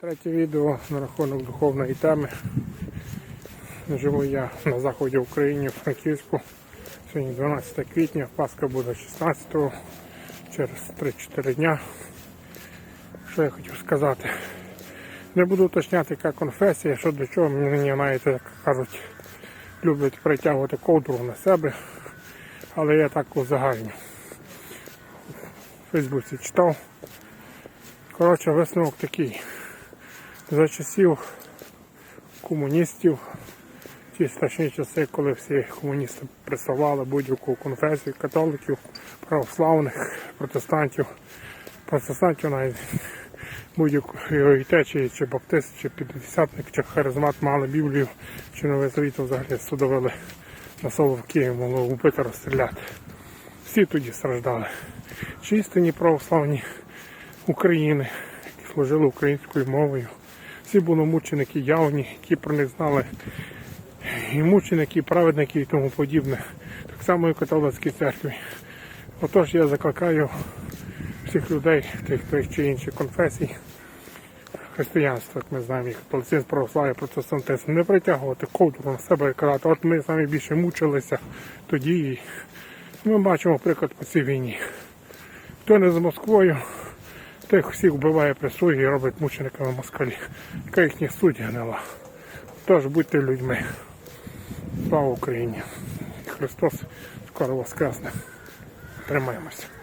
Третє відео на рахунок духовної теми. Живу я на заході України, в Франківську. Сьогодні 12 квітня, Пасха буде 16-го, через 3-4 дня. Що я хотів сказати? Не буду уточняти, яка конфесія, що до чого мені знаєте, як кажуть, люблять притягувати ковдру на себе, але я так узагальню. В Фейсбуці читав. Коротше, висновок такий. За часів комуністів, ті страшні часи, коли всі комуністи присували будь-яку конфесію, католиків, православних, протестантів, протестантів навіть будь-якої течії, чи баптист, чи п'ятдесятник, чи харизмат мали Біблію, чи нове завіту взагалі судовили на Соловки, могло вбити, розстріляти. Всі тоді страждали. Чи істинні православні України, які служили українською мовою. Всі були мученики явні, які про них знали. І мученики, і праведники і тому подібне. Так само і в католицькій церкві. Отож я закликаю всіх людей, тих, тих чи інших конфесій, християнства, як ми знаємо, і католицизм, православ'я, протестантизм, не притягувати ковдру на себе і казати, от ми самі більше мучилися тоді. Ми бачимо приклад по цій війні. Хто не з Москвою, тих всіх вбиває присуги і робить мучениками москалі. Яка їхня суть гнила. Тож будьте людьми. Слава Україні! Христос скоро воскресне. Тримаємося.